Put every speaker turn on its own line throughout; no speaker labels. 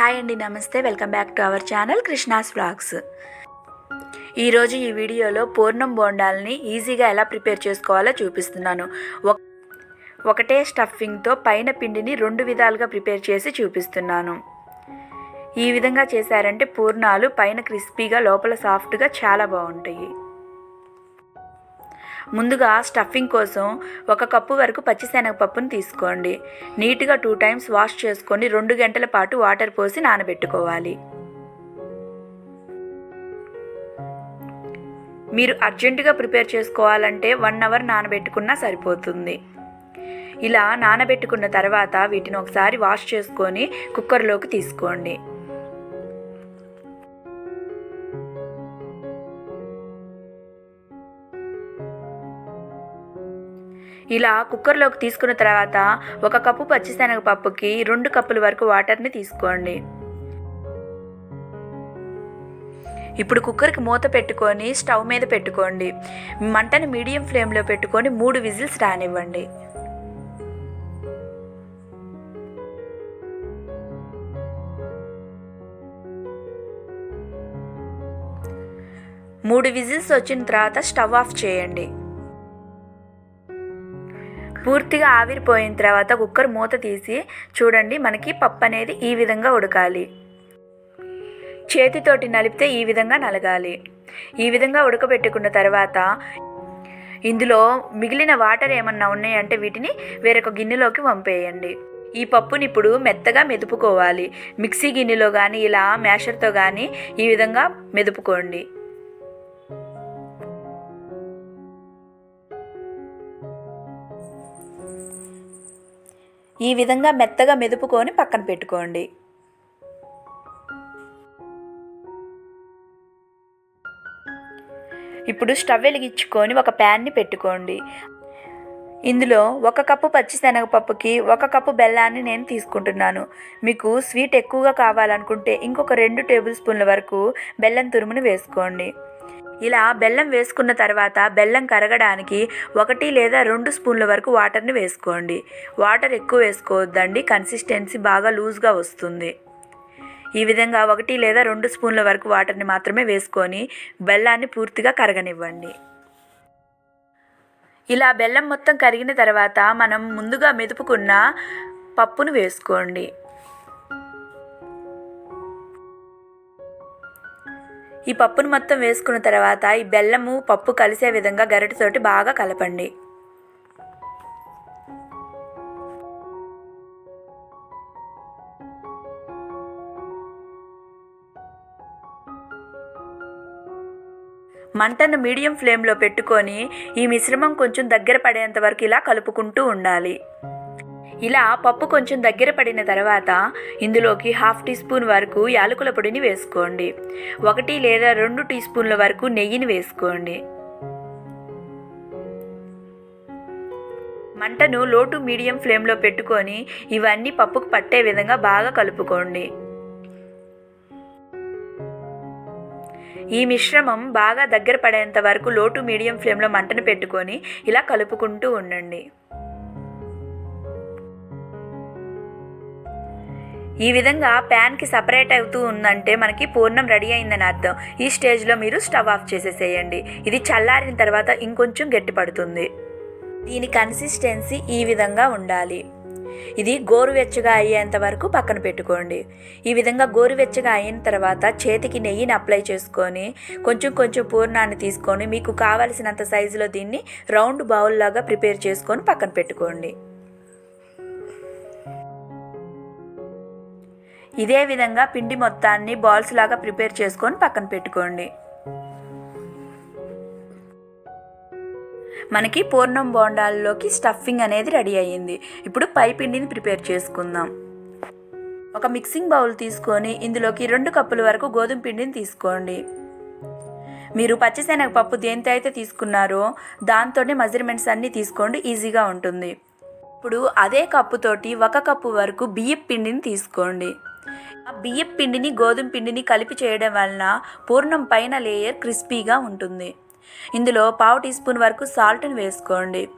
Hi అండి namaste. Welcome back to our channel Krishna's vlogs. ఈరోజు ఈ వీడియోలో పూర్ణం బోండాల్ని ఈజీగా ఎలా ప్రిపేర్ చేసుకోవాలో చూపిస్తున్నాను. ఒక- ఒకటే స్టఫింగ్తో పైన పిండిని రెండు విధాలుగా ప్రిపేర్ చేసి చూపిస్తున్నాను. ఈ విధంగా చేశారంటే పూర్ణాలు పైన క్రిస్పీగా లోపల సాఫ్ట్గా చాలా బాగుంటాయి. ముందుగా స్టఫింగ్ కోసం ఒక కప్పు వరకు పచ్చిశనగపప్పును తీసుకోండి. నీట్గా టూ టైమ్స్ వాష్ చేసుకొని రెండు గంటల పాటు వాటర్ పోసి నానబెట్టుకోవాలి. మీరు అర్జెంటుగా ప్రిపేర్ చేసుకోవాలంటే వన్ అవర్ నానబెట్టుకున్నా సరిపోతుంది. ఇలా నానబెట్టుకున్న తర్వాత వీటిని ఒకసారి వాష్ చేసుకొని కుక్కర్లోకి తీసుకోండి. ఇలా కుక్కర్లోకి తీసుకున్న తర్వాత ఒక కప్పు పచ్చిశనగపప్పుకి రెండు కప్పుల వరకు వాటర్ని తీసుకోండి. ఇప్పుడు కుక్కర్కి మూత పెట్టుకొని స్టవ్ మీద పెట్టుకోండి. మంటని మీడియం ఫ్లేమ్లో పెట్టుకొని మూడు విజిల్స్ రానివ్వండి. మూడు విజిల్స్ వచ్చిన తర్వాత స్టవ్ ఆఫ్ చేయండి. పూర్తిగా ఆవిరిపోయిన తర్వాత కుక్కర్ మూత తీసి చూడండి మనకి పప్పు అనేది ఈ విధంగా ఉడకాలి. చేతితోటి నలిపితే ఈ విధంగా నలగాలి. ఈ విధంగా ఉడకబెట్టుకున్న తర్వాత ఇందులో మిగిలిన వాటర్ ఏమన్నా ఉన్నాయంటే వీటిని వేరొక గిన్నెలోకి పంపేయండి ఈ పప్పుని ఇప్పుడు మెత్తగా మెదుపుకోవాలి. మిక్సీ గిన్నెలో కానీ ఇలా మ్యాషర్తో కానీ ఈ విధంగా మెదుపుకోండి. ఈ విధంగా మెత్తగా మెదుపుకొని పక్కన పెట్టుకోండి. ఇప్పుడు స్టవ్ వెలిగించుకొని ఒక ప్యాన్ని పెట్టుకోండి. ఇందులో ఒక కప్పు పచ్చిశనగపప్పుకి ఒక కప్పు బెల్లాన్ని నేను తీసుకుంటున్నాను. మీకు స్వీట్ ఎక్కువగా కావాలనుకుంటే ఇంకొక రెండు టేబుల్ స్పూన్ల వరకు బెల్లం తురుముని వేసుకోండి. ఇలా బెల్లం వేసుకున్న తర్వాత బెల్లం కరగడానికి ఒకటి లేదా రెండు స్పూన్ల వరకు వాటర్ని వేసుకోండి. వాటర్ ఎక్కువ వేసుకోవద్దండి కన్సిస్టెన్సీ బాగా లూజ్గా వస్తుంది. ఈ విధంగా ఒకటి లేదా రెండు స్పూన్ల వరకు వాటర్ని మాత్రమే వేసుకొని బెల్లాన్ని పూర్తిగా కరగనివ్వండి. ఇలా బెల్లం మొత్తం కరిగిన తర్వాత మనం ముందుగా మెదుపుకున్న పప్పును వేసుకోండి. ఈ పప్పును మొత్తం వేసుకున్న తర్వాత ఈ బెల్లము పప్పు కలిసే విధంగా గరిటెతోటి బాగా కలపండి. మంటను మీడియం ఫ్లేమ్లో పెట్టుకొని ఈ మిశ్రమం కొంచెం దగ్గర పడేంత వరకు ఇలా కలుపుకుంటూ ఉండాలి. ఇలా పప్పు కొంచెం దగ్గర పడిన తర్వాత ఇందులోకి హాఫ్ టీ స్పూన్ వరకు యాలకుల పొడిని వేసుకోండి. ఒకటి లేదా రెండు టీ స్పూన్ల వరకు నెయ్యిని వేసుకోండి. మంటను లో టు మీడియం ఫ్లేమ్లో పెట్టుకొని ఇవన్నీ పప్పుకు పట్టే విధంగా బాగా కలుపుకోండి. ఈ మిశ్రమం బాగా దగ్గర పడేంత వరకు లో టు మీడియం ఫ్లేమ్లో మంటను పెట్టుకొని ఇలా కలుపుకుంటూ ఉండండి. ఈ విధంగా ప్యాన్కి సపరేట్ అవుతూ ఉందంటే మనకి పూర్ణం రెడీ అయిందని అర్థం. ఈ స్టేజ్లో మీరు స్టవ్ ఆఫ్ చేసేసేయండి. ఇది చల్లారిన తర్వాత ఇంకొంచెం గట్టిపడుతుంది దీని కన్సిస్టెన్సీ ఈ విధంగా ఉండాలి. ఇది గోరువెచ్చగా అయ్యేంత వరకు పక్కన పెట్టుకోండి. ఈ విధంగా గోరువెచ్చగా అయిన తర్వాత చేతికి నెయ్యిని అప్లై చేసుకొని కొంచెం కొంచెం పూర్ణాన్ని తీసుకొని మీకు కావలసినంత సైజులో దీన్ని రౌండ్ బౌల్ లాగా ప్రిపేర్ చేసుకొని పక్కన పెట్టుకోండి. ఇదే విధంగా పిండి మొత్తాన్ని బాల్స్ లాగా ప్రిపేర్ చేసుకొని పక్కన పెట్టుకోండి. మనకి పూర్ణం బోండాల్లోకి స్టఫింగ్ అనేది రెడీ అయ్యింది. ఇప్పుడు పై పిండిని ప్రిపేర్ చేసుకుందాం. ఒక మిక్సింగ్ బౌల్ తీసుకొని ఇందులోకి రెండు కప్పుల వరకు గోధుమ పిండిని తీసుకోండి. మీరు పచ్చిశనగపప్పు దేంతో అయితే తీసుకున్నారో దాంతోనే మెజర్మెంట్స్ అన్నీ తీసుకోండి ఈజీగా ఉంటుంది. ఇప్పుడు అదే కప్పుతోటి ఒక కప్పు వరకు బియ్యం పిండిని తీసుకోండి. బియ్యం పిండిని గోధుమ పిండిని కలిపి చేయడం వలన పూర్ణం పైన లేయర్ క్రిస్పీగా ఉంటుంది. ఇందులో పావు టీ స్పూన్ వరకు సాల్ట్ని వేసుకోండి.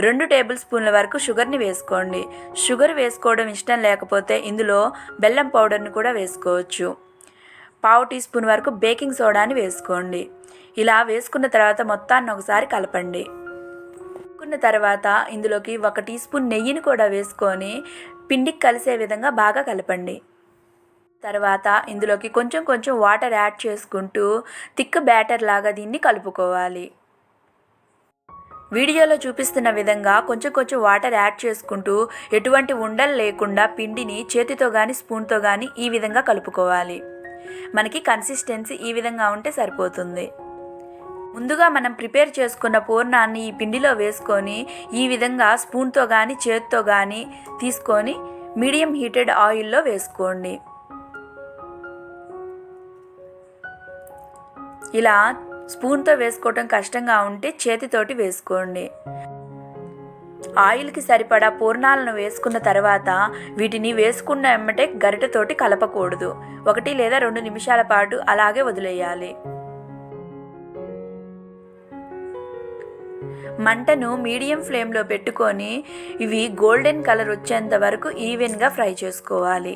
రెండు టేబుల్ స్పూన్ల వరకు షుగర్ని వేసుకోండి. షుగర్ వేసుకోవడం ఇష్టం లేకపోతే ఇందులో బెల్లం పౌడర్ని కూడా వేసుకోవచ్చు. పావు టీ స్పూన్ వరకు బేకింగ్ సోడాని వేసుకోండి. ఇలా వేసుకున్న తర్వాత మొత్తాన్ని ఒకసారి కలపండి. కలుపుకున్న తర్వాత ఇందులోకి ఒక టీ స్పూన్ నెయ్యిని కూడా వేసుకొని పిండికి కలిసే విధంగా బాగా కలపండి. తర్వాత ఇందులోకి కొంచెం కొంచెం వాటర్ యాడ్ చేసుకుంటూ థిక్ బ్యాటర్ లాగా దీన్ని కలుపుకోవాలి. వీడియోలో చూపిస్తున్న విధంగా కొంచెం కొంచెం వాటర్ యాడ్ చేసుకుంటూ ఎటువంటి ఉండలు లేకుండా పిండిని చేతితో కానీ స్పూన్తో కానీ ఈ విధంగా కలుపుకోవాలి. మనకి కన్సిస్టెన్సీ ఈ విధంగా ఉంటే సరిపోతుంది. ముందుగా మనం ప్రిపేర్ చేసుకున్న పూర్ణాన్ని ఈ పిండిలో వేసుకొని ఈ విధంగా స్పూన్తో కానీ చేతితో కానీ తీసుకొని మీడియం హీటెడ్ ఆయిల్లో వేసుకోండి. ఇలా స్పూన్తో వేసుకోవటం కష్టంగా ఉంటే చేతితోటి వేసుకోండి. ఆయిల్కి సరిపడా పూర్ణాలను వేసుకున్న తర్వాత వీటిని వేసుకున్న ఎమ్మటే గరిటెతోటి కలపకూడదు. ఒకటి లేదా రెండు నిమిషాల పాటు అలాగే వదిలేయాలి. మంటను మీడియం ఫ్లేమ్లో పెట్టుకొని ఇవి గోల్డెన్ కలర్ వచ్చేంత వరకు ఈవెన్గా ఫ్రై చేసుకోవాలి.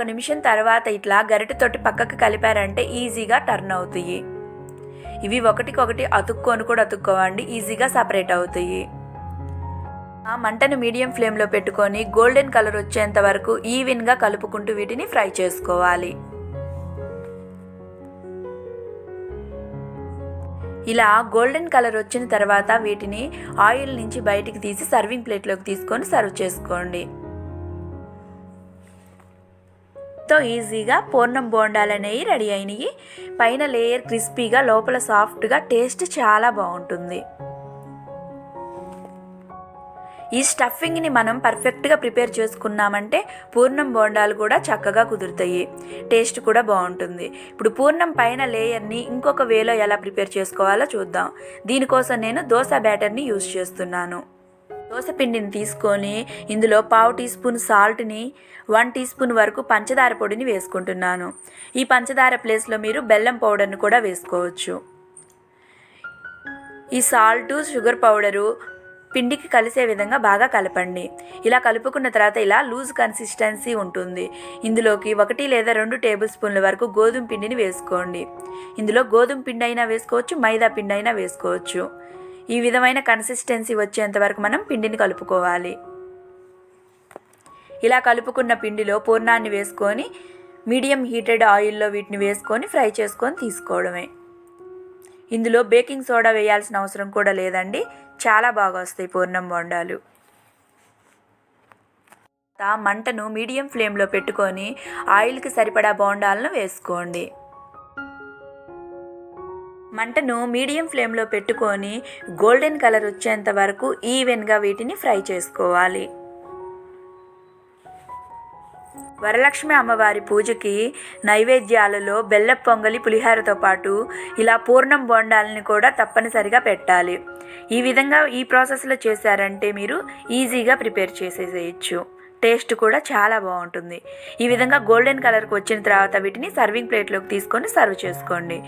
ఒక నిమిషం తర్వాత ఇట్లా గరిటెతోటి పక్కకు కలిపారంటే ఈజీగా టర్న్ అవుతాయి. ఇవి ఒకటికొకటి అతుక్కొని కూడా అతుక్కోవండి ఈజీగా సపరేట్ అవుతాయి. ఆ మంటను మీడియం ఫ్లేమ్లో పెట్టుకొని గోల్డెన్ కలర్ వచ్చేంత వరకు ఈవెన్గా కలుపుకుంటూ వీటిని ఫ్రై చేసుకోవాలి. ఇలా గోల్డెన్ కలర్ వచ్చిన తర్వాత వీటిని ఆయిల్ నుంచి బయటికి తీసి సర్వింగ్ ప్లేట్లోకి తీసుకొని సర్వ్ చేసుకోండి. ఎంతో ఈజీగా పూర్ణం బోండాలు అనేవి రెడీ అయినాయి. పైన లేయర్ క్రిస్పీగా లోపల సాఫ్ట్గా టేస్ట్ చాలా బాగుంటుంది ఈ స్టఫింగ్ని మనం పర్ఫెక్ట్గా ప్రిపేర్ చేసుకున్నామంటే పూర్ణం బోండాలు కూడా చక్కగా కుదురుతాయి. టేస్ట్ కూడా బాగుంటుంది ఇప్పుడు పూర్ణం పైన లేయర్ని ఇంకొక వేలో ఎలా ప్రిపేర్ చేసుకోవాలో చూద్దాం. దీనికోసం నేను దోశ బ్యాటర్ని యూస్ చేస్తున్నాను. దోశపిండిని తీసుకొని ఇందులో పావు టీ స్పూన్ సాల్ట్ని వన్ టీ స్పూన్ వరకు పంచదార పొడిని వేసుకుంటున్నాను. ఈ పంచదార ప్లేస్లో మీరు బెల్లం పౌడర్ని కూడా వేసుకోవచ్చు. ఈ సాల్టు షుగర్ పౌడరు పిండికి కలిసే విధంగా బాగా కలపండి. ఇలా కలుపుకున్న తర్వాత ఇలా లూజ్ కన్సిస్టెన్సీ ఉంటుంది. ఇందులోకి ఒకటి లేదా రెండు టేబుల్ స్పూన్ల వరకు గోధుమ పిండిని వేసుకోండి. ఇందులో గోధుమ పిండి అయినా వేసుకోవచ్చు మైదా పిండి అయినా వేసుకోవచ్చు. ఈ విధమైన కన్సిస్టెన్సీ వచ్చేంత వరకు మనం పిండిని కలుపుకోవాలి. ఇలా కలుపుకున్న పిండిలో పూర్ణాన్ని వేసుకొని మీడియం హీటెడ్ ఆయిల్లో వీటిని వేసుకొని ఫ్రై చేసుకొని తీసుకోవడమే. ఇందులో బేకింగ్ సోడా వేయాల్సిన అవసరం కూడా లేదండి. చాలా బాగా వస్తాయి పూర్ణం బొండాలు. మంటను మీడియం ఫ్లేమ్లో పెట్టుకొని ఆయిల్కి సరిపడా బోండాలను వేసుకోండి. మంటను మీడియం ఫ్లేమ్లో పెట్టుకొని గోల్డెన్ కలర్ వచ్చేంత వరకు ఈవెన్గా వీటిని ఫ్రై చేసుకోవాలి. వరలక్ష్మి అమ్మవారి పూజకి నైవేద్యాలలో బెల్ల పొంగలి పులిహోరతో పాటు ఇలా పూర్ణం బొండాలని కూడా తప్పనిసరిగా పెట్టాలి. ఈ విధంగా ఈ ప్రాసెస్లో చేశారంటే మీరు ఈజీగా ప్రిపేర్ చేసేసేయచ్చు. టేస్ట్ కూడా చాలా బాగుంటుంది. ఈ విధంగా గోల్డెన్ కలర్కి వచ్చిన తర్వాత వీటిని సర్వింగ్ ప్లేట్లోకి తీసుకొని సర్వ్ చేసుకోండి.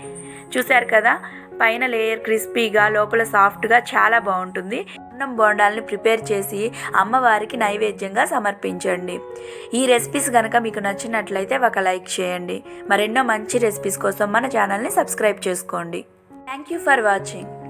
చూశారు కదా? పైన లేయర్ క్రిస్పీగా లోపల సాఫ్ట్గా చాలా బాగుంటుంది. అన్నం బోండాలని ప్రిపేర్ చేసి అమ్మవారికి నైవేద్యంగా సమర్పించండి. ఈ రెసిపీస్ కనుక మీకు నచ్చినట్లయితే ఒక లైక్ చేయండి. మరెన్నో మంచి రెసిపీస్ కోసం మన ఛానల్ని సబ్స్క్రైబ్ చేసుకోండి. Thank you for watching.